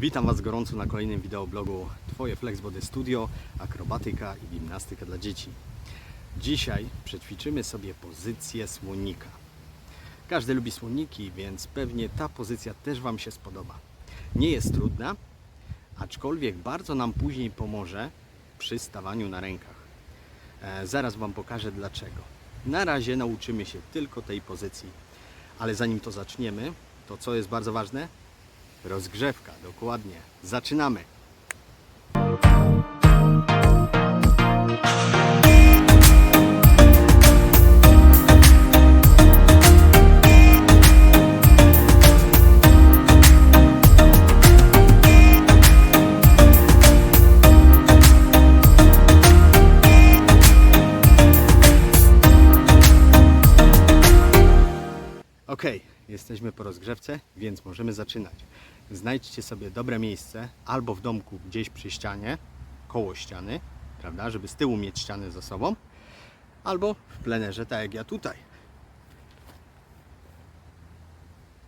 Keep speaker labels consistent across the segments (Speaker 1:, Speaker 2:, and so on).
Speaker 1: Witam Was gorąco na kolejnym wideoblogu Twoje Flex Body Studio, akrobatyka i gimnastyka dla dzieci. Dzisiaj przećwiczymy sobie pozycję słonika. Każdy lubi słoniki, więc pewnie ta pozycja też Wam się spodoba. Nie jest trudna, aczkolwiek bardzo nam później pomoże przy stawaniu na rękach. E, zaraz Wam pokażę dlaczego. Na razie nauczymy się tylko tej pozycji, ale zanim to zaczniemy, to co jest bardzo ważne? Rozgrzewka, dokładnie. Zaczynamy. Ok, jesteśmy po rozgrzewce, więc możemy zaczynać. Znajdźcie sobie dobre miejsce, albo w domku gdzieś przy ścianie, koło ściany, prawda, żeby z tyłu mieć ścianę za sobą, albo w plenerze, tak jak ja tutaj.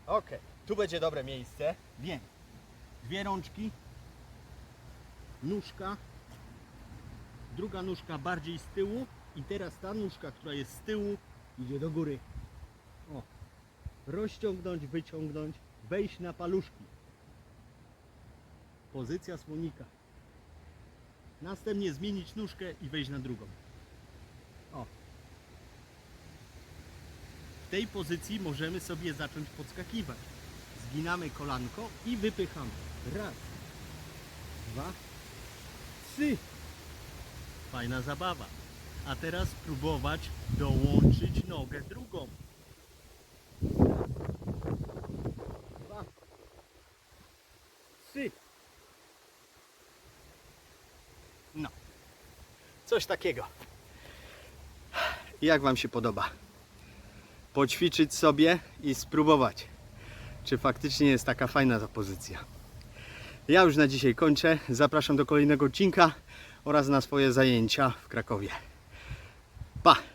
Speaker 1: Ok, tu będzie dobre miejsce, więc dwie rączki, nóżka, druga nóżka bardziej z tyłu i teraz ta nóżka, która jest z tyłu, idzie do góry. O, rozciągnąć, wyciągnąć, wejść na paluszki. Pozycja słonika. Następnie zmienić nóżkę i wejść na drugą. O. W tej pozycji możemy sobie zacząć podskakiwać. Zginamy kolanko i wypychamy. Raz, dwa, trzy. Fajna zabawa. A teraz spróbować dołączyć nogę drugą. Trzy. No. Coś takiego. Jak Wam się podoba? Poćwiczyć sobie i spróbować, czy faktycznie jest taka fajna ta pozycja. Ja już na dzisiaj kończę. Zapraszam do kolejnego odcinka oraz na swoje zajęcia w Krakowie. Pa!